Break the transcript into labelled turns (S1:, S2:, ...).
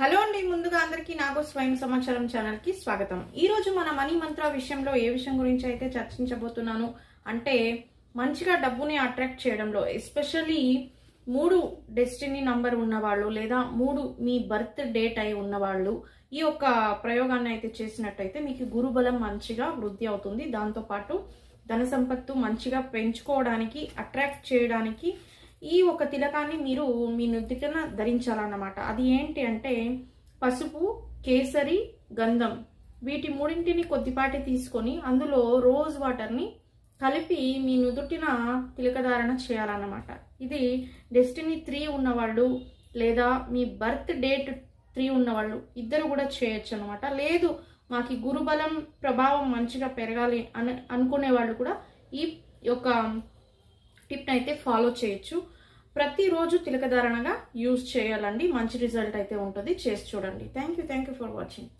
S1: Hello అండి ముందుగా అందరికీ నాకు స్వయం సమాచారం ఛానల్కి స్వాగతం. ఈ రోజు మన మనీ మంత్ర విషయంలో ఏ విషయం గురించి అయితే చర్చించబోతున్నాను అంటే మంచిగా డబ్బుని అట్రాక్ట్ చేయడంలో ఎస్పెషల్లీ మూడు డెస్టినీ నంబర్ ఉన్నవాళ్ళు లేదా మూడు మీ బర్త్ డేట్ అయి ఉన్నవాళ్ళు ఈ యొక్క ప్రయోగాన్ని అయితే చేసినట్టయితే మీకు గురుబలం మంచిగా వృద్ధి అవుతుంది. దాంతోపాటు ధన సంపత్తు మంచిగా పెంచుకోవడానికి అట్రాక్ట్ చేయడానికి ఈ ఒక తిలకాన్ని మీరు మీ నుదుటిన ధరించాలన్నమాట. అది ఏంటి అంటే పసుపు కేసరి గంధం వీటి మూడింటిని కొద్దిపాటి తీసుకొని అందులో రోజ్ వాటర్ని కలిపి మీ నుదుటిన తిలకధారణ చేయాలన్నమాట. ఇది డెస్టినీ త్రీ ఉన్నవాళ్ళు లేదా మీ బర్త్ డేట్ త్రీ ఉన్నవాళ్ళు ఇద్దరు కూడా చేయొచ్చు అనమాట లేదు మాకు గురుబలం ప్రభావం మంచిగా పెరగాలి అని అనుకునే వాళ్ళు కూడా ఈ యొక్క టిప్ని అయితే ఫాలో చేయొచ్చు. ప్రతిరోజు తిలకధారణగా యూజ్ చేయాలండి. మంచి రిజల్ట్ అయితే ఉంటుంది. చేసి చూడండి. Thank you thank you for watching